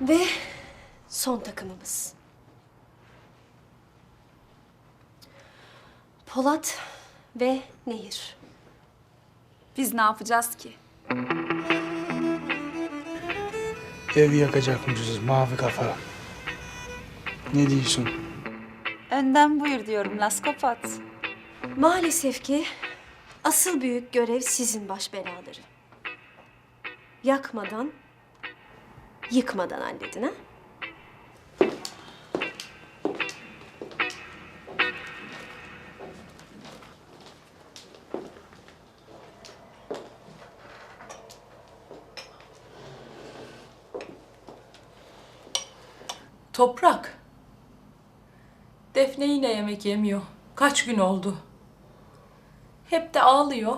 Ve son takımımız. Polat ve Nehir. Biz ne yapacağız ki? Ev yakacakmışız mavi kafa. Ne diyorsun? Önden buyur diyorum Laskopat. Maalesef ki asıl büyük görev sizin baş belaları. Yakmadan, yıkmadan halledin ha? Toprak. Defne yine yemek yemiyor. Kaç gün oldu. Hep de ağlıyor.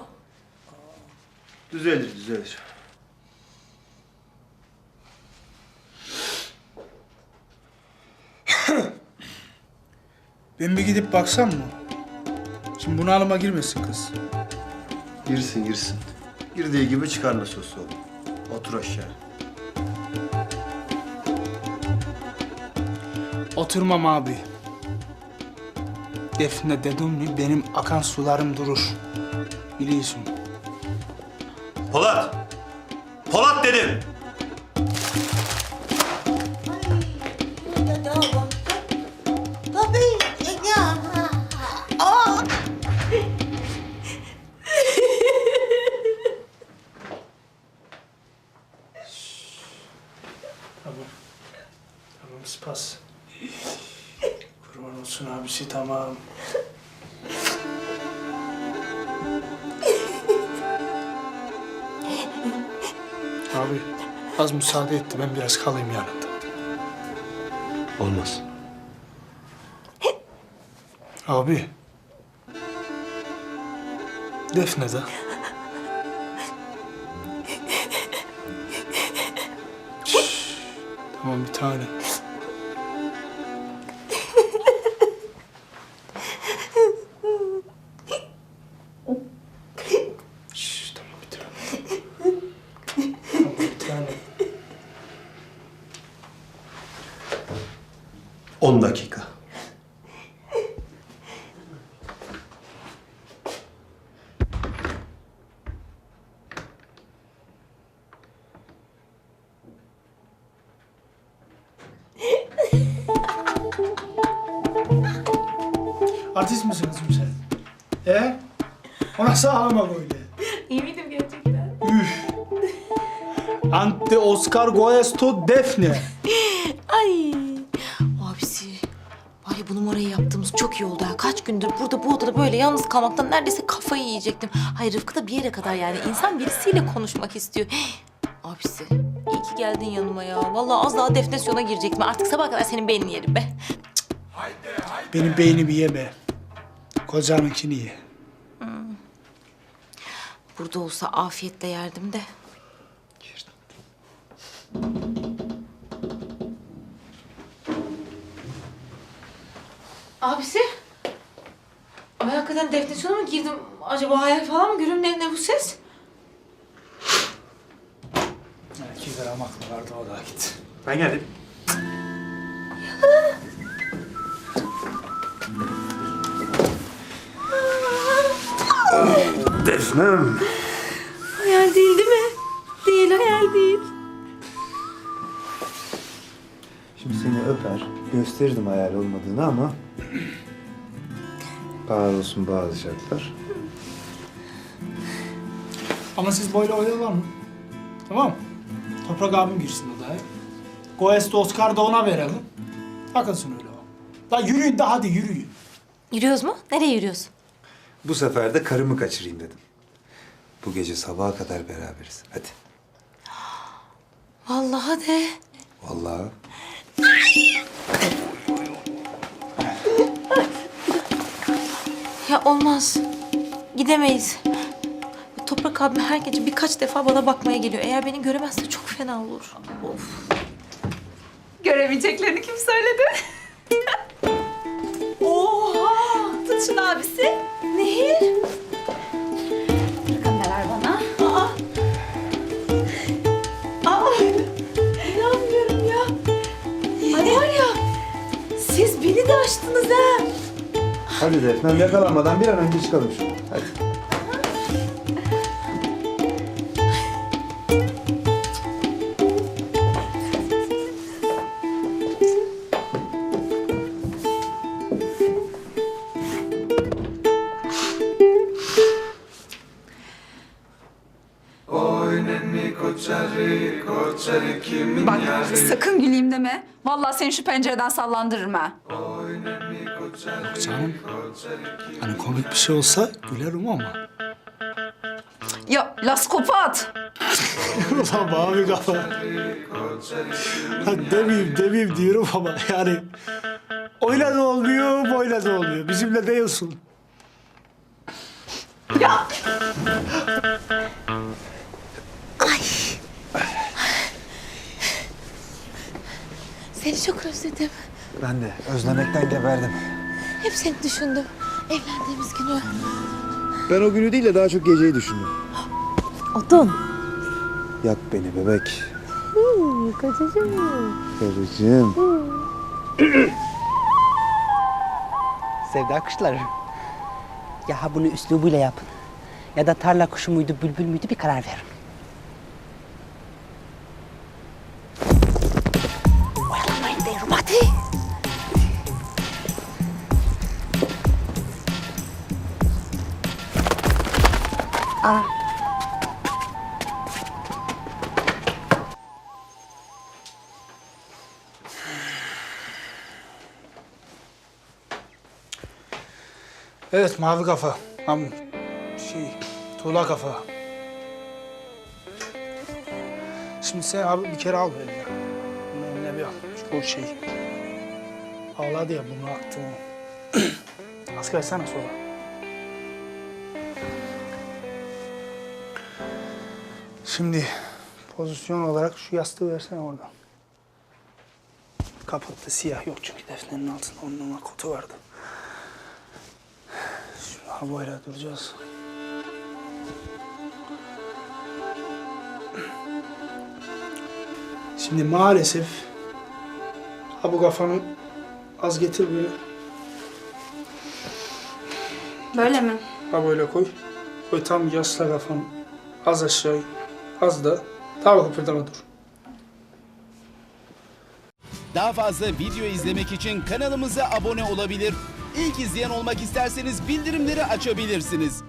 Düzelir, düzelir. Ben bir gidip baksam mı? Şimdi bunalıma girmesin kız. Girsin, girsin. Girdiği gibi çıkar nasıl olsa oğlum. Otur aşağı. Oturmam abi. Defne dedim mi benim akan sularım durur. Biliyorsun. Tamam spas. Kurban olsun abisi tamam. Abi az müsaade etti ben biraz kalayım yanında. Olmaz. Abi. Defne de. Tamam bir tane. 10 dakika. Artist misin kızım sen? He? O nasıl ağlamak öyle? İyi miydim gerçekten? Üf. Ante Oscar Goesto Defne. Ya bu numarayı yaptığımız çok iyi oldu ha. Kaç gündür burada bu odada böyle yalnız kalmaktan neredeyse kafayı yiyecektim. Hayır Rıfkı da bir yere kadar yani. insan birisiyle konuşmak istiyor. Abisi iyi ki geldin yanıma ya. Vallahi az daha defnesyona girecektim. Artık sabah kadar senin beynini yerim be. Benim beynimi yeme. Kocanınkini ye. Burada olsa afiyetle yerdim de. Abisi? Ay hakikaten defnesyona mı girdim? Acaba hayal falan mı görüyorum? Ne, ne bu ses? İki gram aklı vardı o da git. Ben geldim. Defnem. Gösterirdim hayal olmadığını ama... Bağır olsun bazı şartlar. Ama siz böyle oyalar mı? Tamam mı? Toprak abim girsin odaya. Goesto Oscar da ona verelim. Takılsın öyle o. La yürüyün de hadi yürüyün. Yürüyoruz mu? Nereye yürüyoruz? Bu sefer de karımı kaçırayım dedim. Bu gece sabaha kadar beraberiz. Hadi. Vallahi de. Vallahi. Ya olmaz. Gidemeyiz. Toprak abim her gece birkaç defa bana bakmaya geliyor. Eğer beni göremezse çok fena olur. Of. Göremeyeceklerini kim söyledi? Hadi Defne yakalanmadan bir an önce çıkalım şuradan. Hadi. Bak sakın güleyim deme. Vallahi seni şu pencereden sallandırırım ha. Canım. Hani komik bir şey olsa gülerim ama. Ya laskopat. Ulan mavi kafa. Ha, demeyeyim demeyeyim diyorum ama yani öyle de olmuyor, böyle de olmuyor. Bizimle değilsin. Seni çok özledim. Ben de özlemekten geberdim. Hep seni düşündüm. Evlendiğimiz günü. Ben o günü değil de daha çok geceyi düşündüm. Odun. Yak beni bebek. Kocacığım. Karıcığım. Sevda kuşları. Ya ha bunu üslubuyla yapın. Ya da tarla kuşu muydu, bülbül müydü bir karar verin. Evet mavi kafa. Am şey tuğla kafa. Şimdi sen abi bir kere al eline. Bunu eline bir al. Şu o şey. Ağladı ya bunu aktı o. Az versene Şimdi pozisyon olarak şu yastığı versene oradan. Kapattı siyah yok çünkü defnenin altında onun kotu vardı. Şimdi ha böyle duracağız. Şimdi maalesef ha bu kafanı az getir böyle. Böyle mi? Ha böyle koy. Koy tam yasla kafanı. Az aşağı. Az da. Tamam kıpırdama dur. Daha fazla video izlemek için kanalımıza abone olabilir. İlk izleyen olmak isterseniz bildirimleri açabilirsiniz.